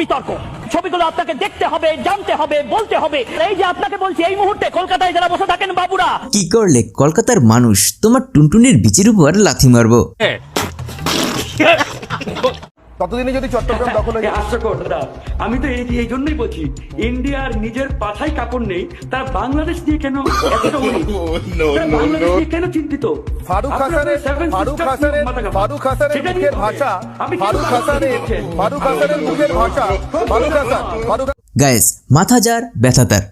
বিতর্ক। ছবিগুলো আপনাকে দেখতে হবে জানতে হবে বলতে হবে। এই যে আপনাকে বলছি এই মুহূর্তে কলকাতায় যারা বসে থাকেন বাবুরা। কি করলে কলকাতার মানুষ তোমার টুনটুনির বিচের উপর লাথি মারবো? ততদিনে যদি চট্টগ্রাম দখল হয়ে যায়। হাস্যকর দাদা আমি তো এই এই জন্যই বলছি ইন্ডিয়ার নিজের পাছায় কাপড় নেই তারা বাংলাদেশ নিয়ে কেন এতটা বাংলাদেশ নিয়ে কেন চিন্তিত? ফারুক হাসানের ফারুক হাসানের। ফারুক হাসানের মুখের ভাষা ফারুক হাসানের ফারুক হাসানের মুখের ভাষা ফারুক হাসান ফারুক গায়েস মাথা যার ব্যথা তার।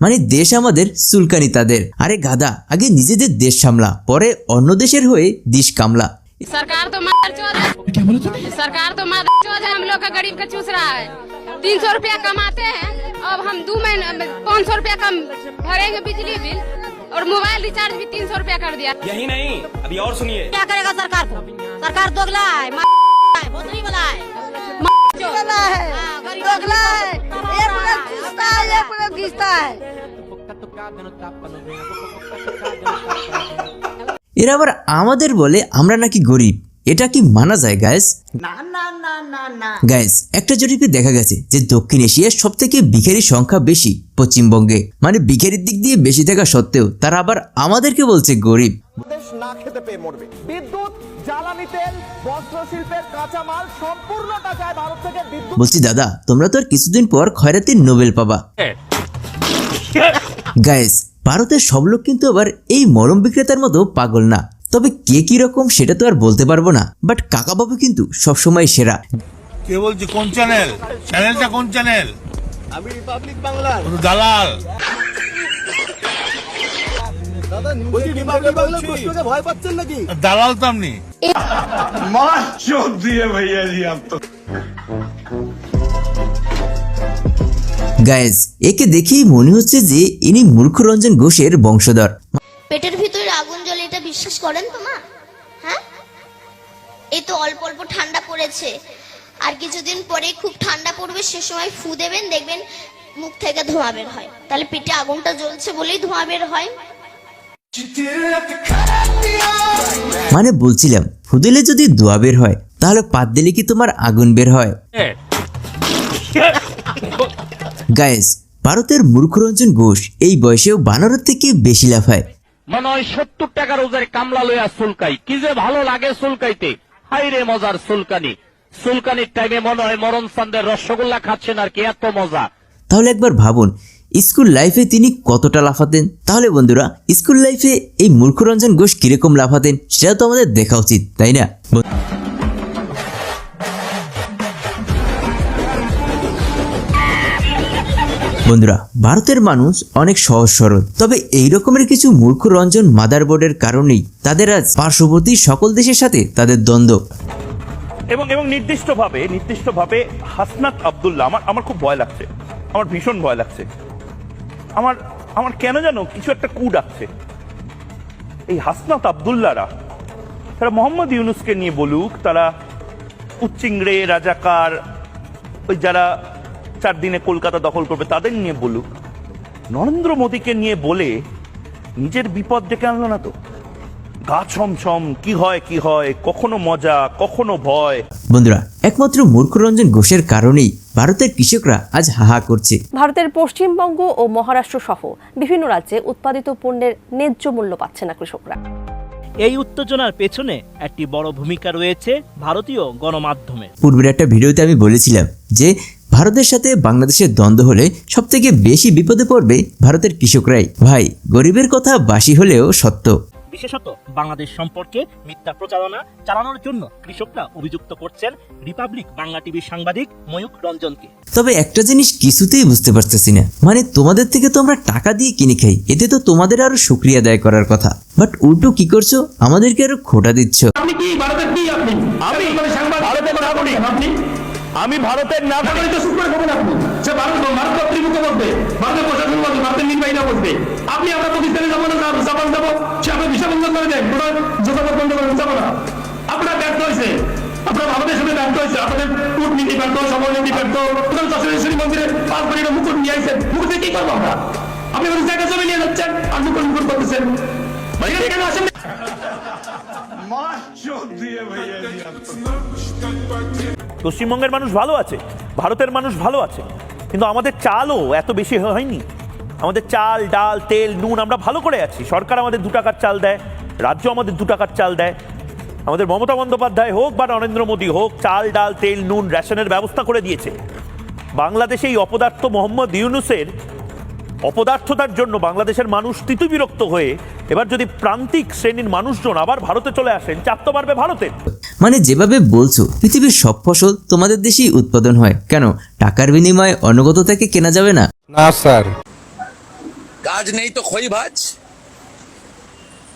মানে দেশ আমাদের সুলকানি তাদের। আরে গাদা আগে নিজেদের দেশ সামলা পরে অন্য দেশের হয়ে দিশ কামলা। सरकार तो है। क्या बोले सरकार तो मार चौध है हम लोग का गरीब का चूस रहा है। तीन सौ रुपया कमाते हैं अब हम दो महीने पाँच सौ रुपया कम भरेंगे बिजली बिल और मोबाइल रिचार्ज भी तीन सौ रुपया कर दिया। यही नहीं अभी और सुनिए। क्या करेगा सरकार को सरकार दोगला है वाला है। है हाँ, है। घिसता है। এরা আবার আমাদের বলে আমরা নাকি গরিব। এটা কি মানা যায় গাইস গায়েস একটা জরিপে দেখা গেছে যে দক্ষিণ এশিয়ার সব থেকে ভিখারির সংখ্যা বেশি পশ্চিমবঙ্গে। মানে ভিখারির দিক দিয়ে বেশি থাকা সত্ত্বেও তারা আবার আমাদেরকে বলছে গরিব। বলছি দাদা তোমরা তো আর কিছুদিন পর খয়রাতির নোবেল পাবা। গায়েস ভারতের সব লোক কিন্তু আবার এই মরম বিক্রেতার মতো পাগল না। তবে কে কি রকম সেটা তো আর বলতে পারব না বাট কাকাবাবু কিন্তু সবসময় সেরা। কে বলছি? কোন চ্যানেল চ্যানেলটা কোন চ্যানেল আমি রিপাবলিক বাংলা দালাল? দালাল তো আপনি। গায়েস একে দেখেই মনে হচ্ছে যে ইনি মূর্খরঞ্জন ঘোষের বংশধর। পেটের ভিতরে আগুন জ্বলে এটা বিশ্বাস করেন তো মা? হ্যাঁ? এই তো অল্প অল্প ঠান্ডা পড়েছে। আর কিছুদিন পরে খুব ঠান্ডা পড়বে সে সময় ফু দেবেন দেখবেন মুখ থেকে ধোঁয়া বের হয়। তাহলে পেটে আগুনটা জ্বলছে বলেই ধোঁয়া বের হয়। মানে বলছিলাম ফুদিলে যদি দোয়া বের হয় তাহলে পাত দিলে কি তোমার আগুন বের হয়? গায়েস ভারতের মূর্খরঞ্জন ঘোষ এই বয়সেও বানরের থেকে বেশি লাফায় মনে হয় সত্তর টাকা রোজের কামলা লইয়া সুলকাই কি যে ভালো লাগে সুলকাইতে হাই রে মজার সুলকানি সুলকানির টাইমে মনে হয় মরণ চান্দের রসগোল্লা খাচ্ছেন আর কি এত মজা। তাহলে একবার ভাবুন স্কুল লাইফে তিনি কতটা লাফাতেন তাহলে বন্ধুরা স্কুল লাইফে এই মূর্খরঞ্জন ঘোষ কীরকম লাফাতেন সেটা তো আমাদের দেখা উচিত তাই না? বন্ধুরা, ভারতের মানুষ অনেক সহজ সরল। তবে এই রকমের কিছু মূর্খ রঞ্জন মাদারবোর্ডের কারণেই তাদের আজ পার্শ্ববর্তী সকল দেশের সাথে তাদের দ্বন্দ্ব। এবং এবং নির্দিষ্টভাবে নির্দিষ্টভাবে হাসনাত আব্দুল্লাহ, আমার আমার খুব ভয় লাগছে। আমার ভীষণ ভয় লাগছে। আমার আমার কেন জানো কিছু একটা কু ডাকছে। এই হাসনাত আব্দুল্লাহরা, তারা মোহাম্মদ ইউনুসকে নিয়ে বলুক, তারা উচ্চিংড়ে, রাজাকার, ওই যারা চার দিনে কলকাতা দখল করবে তাদের নিয়ে বলুক। নরেন্দ্র মোদীকে নিয়ে বলে নিজের বিপদ ডেকে আনলো না তো। গা ছমছম কি হয় কি হয় কখনো মজা কখনো ভয়। বন্ধুরা একমাত্র মূর্খরঞ্জন ঘোষের কারণেই ভারতের কৃষকরা আজ হাহা করছে। ভারতের পশ্চিমবঙ্গ ও মহারাষ্ট্র সহ বিভিন্ন রাজ্যে উৎপাদিত পণ্যের ন্যায্য মূল্য পাচ্ছে না কৃষকরা। এই উত্তেজনার পেছনে একটি বড় ভূমিকা রয়েছে ভারতীয় গণমাধ্যমে পূর্বের একটা ভিডিওতে আমি বলেছিলাম যে ভারতের সাথে বাংলাদেশের দ্বন্দ্ব হলে সব থেকে বেশি বিপদে পড়বে ভারতের কৃষকরাই। ভাই গরিবের কথা বাসি হলেও সত্য। বিশেষত বাংলাদেশ সম্পর্কে মিথ্যা প্রচারণা চালানোর জন্য কৃষকরা অভিযুক্ত করছেন রিপাবলিক বাংলা টিভির সাংবাদিক ময়ূক রঞ্জনকে। তবে একটা জিনিস কিছুতেই বুঝতে পারতেছি না। মানে তোমাদের থেকে তো আমরা টাকা দিয়ে কিনে খাই এতে তো তোমাদের আরও শুক্রিয়া দায় করার কথা। বাট উল্টো কি করছ? আমাদেরকে আরও খোটা দিচ্ছ। আপনি কি ভারতের কি আপনি? আমি ভারতের নাগরিক। আপনি? আমি ভারতের নাগরিক। তো সুপ্রিম কোর্ট আপনি সে ভারত ভারত কর্তৃপক্ষ বসবে ভারতের প্রশাসন বসবে ভারতের নির্বাহীরা বসবে আপনি আমরা পাকিস্তানে যাব না জাপান যাব সে আপনার ভিসা বন্ধ করে দেন টোটাল যোগাযোগ বন্ধ করে যাব না। আপনার ব্যর্থ হয়েছে। আপনার আমাদের সাথে ব্যর্থ হয়েছে। আপনাদের কূটনীতি ব্যর্থ সমরনীতি ব্যর্থ। টোটাল দশেশ্বরী মন্দিরে পাঁচ কোটি মুকুট নিয়ে আইছেন। মুকুটে কি করব আমরা? আপনি আমাদের জায়গা জমি নিয়ে যাচ্ছেন আর মুকুট মুকুট করতেছেন। ভাই এখানে আসেন না। পশ্চিমবঙ্গের মানুষ ভালো আছে, ভারতের মানুষ ভালো আছে, কিন্তু আমাদের চালও এত বেশি হয়নি। আমাদের চাল, ডাল, তেল, নুন আমরা ভালো করে আছি। সরকার আমাদের দু টাকার চাল দেয়, রাজ্য আমাদের দু টাকার চাল দেয়। আমাদের মমতা বন্দ্যোপাধ্যায় হোক বা নরেন্দ্র মোদী হোক, চাল, ডাল, তেল, নুন, রেশনের ব্যবস্থা করে দিয়েছে। বাংলাদেশে এই অপদার্থ মোহাম্মদ ইউনুসের অপদার্থতার জন্য বাংলাদেশের মানুষ তিতুবিরক্ত হয়ে এবার যদি প্রান্তিক শ্রেণির মানুষজন আবার ভারতে চলে আসেন, চাপ তো বাড়বে ভারতের। মানে যেভাবে বলছো পৃথিবীর সব ফসল তোমাদের দেশেই উৎপাদন হয়। কেন? টাকার বিনিময়ে অনুগত থেকে কেনা যাবে না? না স্যার। কাজ নেই তো খই ভাজ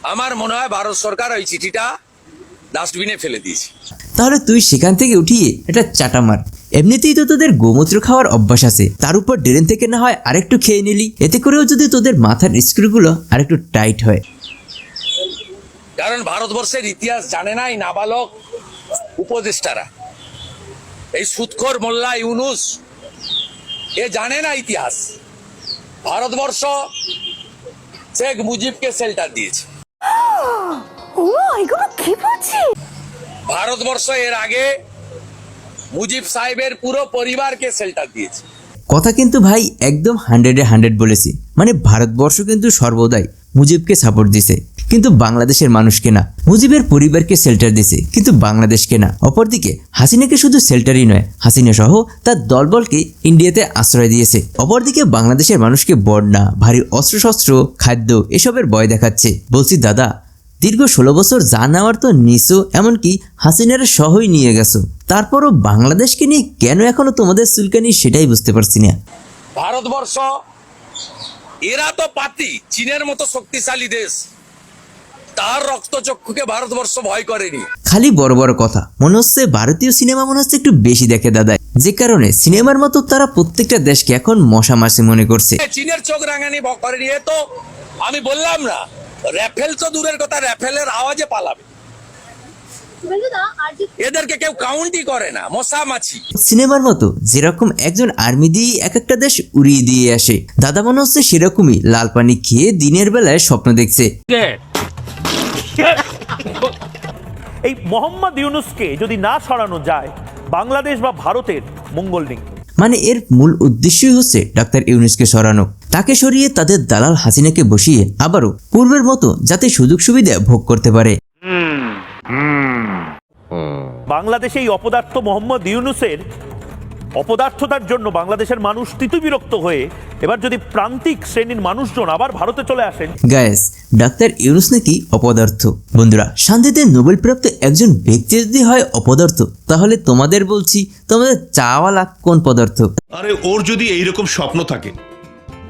আমার মনে হয় ভারত সরকার ওই চিঠিটা ডাস্টবিনে ফেলে দিয়েছে। তাহলে তুই সেখান থেকে উঠিয়ে এটা চাটা মার। এমনিতেই তো তোদের গোমূত্র খাওয়ার অভ্যাস আছে। তার উপর ড্রেন থেকে না হয় আরেকটু খেয়ে নিলি। এতে করেও যদি তোদের মাথার স্ক্রুগুলো আরেকটু টাইট হয়। কারণ ভারতবর্ষের ইতিহাস জানে না এই নাবালক উপদেষ্টারা। এই সুৎখর মোল্লা ইউনুস এ জানে না ইতিহাস। ভারতবর্ষ শেখ মুজিবকে শেল্টার দিয়েছে। ভারতবর্ষ এর আগে মুজিব সাহেবের পুরো পরিবারকে শেল্টার দিয়েছে। কথা কিন্তু ভাই একদম হান্ড্রেডে হান্ড্রেড বলেছি। মানে ভারতবর্ষ কিন্তু সর্বদাই মুজিবকে সাপোর্ট দিছে। কিন্তু বাংলাদেশের মানুষকে না মুজিবের পরিবারকে শেল্টার দিছে, কিন্তু বাংলাদেশকে না অপরদিকে, হাসিনাকে শুধু শেল্টারই নয় হাসিনা সহ তার দলবলকে ইন্ডিয়াতে আশ্রয় দিয়েছে। অপরদিকে, বাংলাদেশের মানুষকে বন্যা, ভারী অস্ত্রশস্ত্র, খাদ্য এসবের ভয় দেখাচ্ছে। বলছি, দাদা, দীর্ঘ ষোলো বছর যা নেওয়ার তো নিছো, এমনকি হাসিনার সহই নিয়ে গেছো। তারপরও বাংলাদেশকে নিয়ে কেন এখনও তোমাদের চুলকানি সেটাই বুঝতে পারছি না। ভারতবর্ষ, এরা তো পাতি, চীনের মতো শক্তিশালী দেশ। তার রক্তচক্ষুকে ভারতবর্ষ ভয় করেনি। খালি বড় বড় কথা মনে হচ্ছে ভারতীয় সিনেমা মনে হচ্ছে একটু বেশি দেখে দাদা যে কারণে সিনেমার মতো তারা প্রত্যেকটা দেশকে এখন মশা মাসি মনে করছে। চীনের চোখ রাঙানি করেনি এ তো আমি বললাম না র্যাফেল তো দূরের কথা র্যাফেলের আওয়াজে পালাবে। এদেরকে কেউ কাউন্টই করে না মশা মাছি। সিনেমার মতো যেরকম একজন আর্মি দিয়ে এক একটা দেশ উড়িয়ে দিয়ে আসে দাদা মনে হচ্ছে সেরকমই লাল পানি খেয়ে দিনের বেলায় স্বপ্ন দেখছে? এই মোহাম্মদ ইউনুসকে যদি না সরানো যায় বাংলাদেশ বা ভারতের মঙ্গল নেই। মানে এর মূল উদ্দেশ্যই হচ্ছে ডাক্তার ইউনুসকে সরানো। তাকে সরিয়ে তাদের দালাল হাসিনাকে বসিয়ে আবারও পূর্বের মতো যাতে সুযোগ সুবিধা ভোগ করতে পারে। বাংলাদেশে এই অপদার্থ মোহাম্মদ ইউনুসের অপদার্থতার জন্য বাংলাদেশের মানুষ তিতুবিরক্ত হয়ে এবার যদি প্রান্তিক শ্রেণির মানুষজন আবার ভারতে চলে আসেন। গ্যাস ডাক্তার ইউনুস নাকি অপদার্থ? বন্ধুরা শান্তিতে নোবেলপ্রাপ্ত একজন ব্যক্তি যদি হয় অপদার্থ তাহলে তোমাদের বলছি তোমাদের চাওয়ালা কোন পদার্থ? আরে ওর যদি এইরকম স্বপ্ন থাকে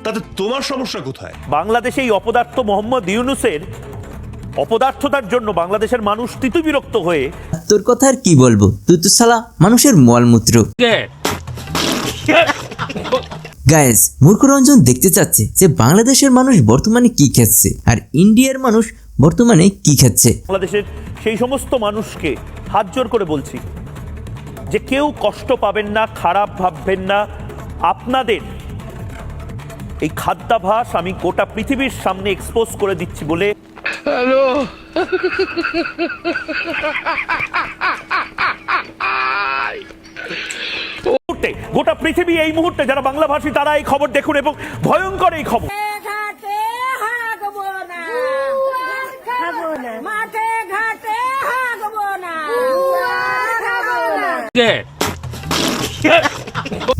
তাতে তোমার সমস্যা কোথায়? বাংলাদেশে এই অপদার্থ মোহাম্মদ ইউনুসের অপদার্থতার জন্য বাংলাদেশের মানুষ তিতুবিরক্ত হয়ে তোর কথা আর কি বলব? তুই তো সালা মানুষের মলমূত্র। কে? গায়েস মূর্খরঞ্জন দেখতে চাচ্ছে যে বাংলাদেশের মানুষ বর্তমানে কি খাচ্ছে আর ইন্ডিয়ার মানুষ বর্তমানে কি খাচ্ছে। বাংলাদেশের সেই সমস্ত মানুষকে হাত জোর করে বলছি যে কেউ কষ্ট পাবেন না খারাপ ভাববেন না। আপনাদের এই খাদ্যাভাস আমি গোটা পৃথিবীর সামনে এক্সপোজ করে দিচ্ছি বলে মুহূর্তে গোটা পৃথিবী এই মুহূর্তে যারা বাংলাভাষী তারা এই খবর দেখুন এবং ভয়ঙ্কর এই খবর?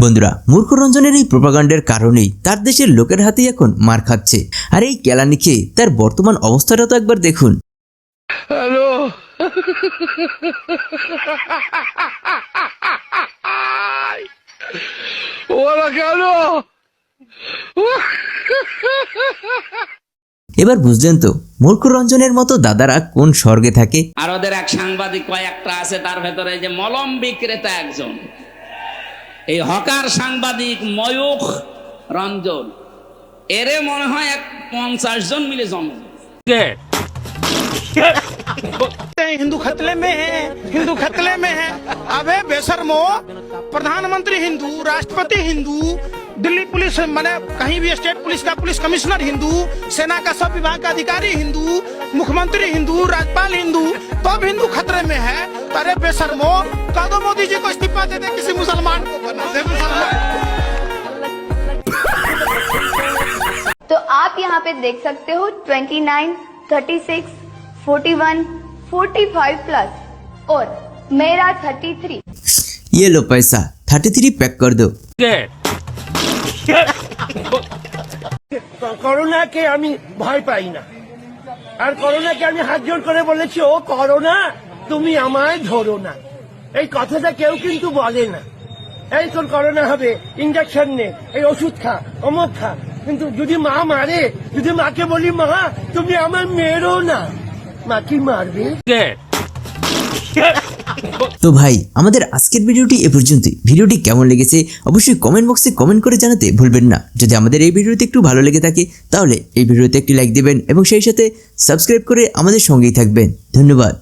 বন্ধুরা মূর্খরঞ্জনের এই প্রপাগান্ডের কারণেই তার দেশের লোকের হাতেই এখন মার খাচ্ছে। আর এই কেলানি খেয়ে তার বর্তমান অবস্থাটা তো একবার দেখুন। এবার বুঝলেন তো মূর্খ রঞ্জনের মতো দাদারা কোন স্বর্গে থাকে? আর ওদের এক সাংবাদিক কয়েকটা আছে তার ভেতরে এই যে মলম বিক্রেতা একজন। এই হকার সাংবাদিক ময়ূখ রঞ্জন। এরে মনে হয় এক পঞ্চাশ জন মিলে জন্ম। কে? हिंदू खतले में है हिंदू खतले में है अबे बेशर्मो प्रधानमंत्री हिंदू राष्ट्रपति हिंदू दिल्ली पुलिस मैंने कहीं भी स्टेट पुलिस का पुलिस कमिश्नर हिंदू सेना का सब विभाग का अधिकारी हिंदू मुख्यमंत्री हिंदू राज्यपाल हिंदू तब हिंदू खतरे में है अरे बेशर्मो कह दो मोदी जी को इस्तीफा दे दे किसी मुसलमान को बना दे तो आप यहाँ पे देख सकते हो 29, 36, 41, 45 प्लस और मेरा 33 ये लो पैसा थर्टी थ्री पैक कर दो করোনাকে আমি ভয় পাই না আর করোনাকে আমি হাত জোর করে বলেছি ও করোনা তুমি আমায় ধরো না এই কথাটা কেউ কিন্তু বলে না এই তোর করোনা হবে ইঞ্জেকশন নে এই ওষুধ খা অমুক খা কিন্তু যদি মা মারে যদি মাকে বলি মা তুমি আমার মেরো না মা কি মারবে। তো ভাই, আমাদের আজকের ভিডিওটি এ পর্যন্তই। ভিডিওটি কেমন লেগেছে অবশ্যই কমেন্ট বক্সে কমেন্ট করে জানাতে ভুলবেন না। যদি আমাদের এই ভিডিওতে একটু ভালো লেগে থাকে, তাহলে এই ভিডিওতে একটি লাইক দিবেন এবং সেই সাথে সাবস্ক্রাইব করে আমাদের সঙ্গেই থাকবেন। ধন্যবাদ।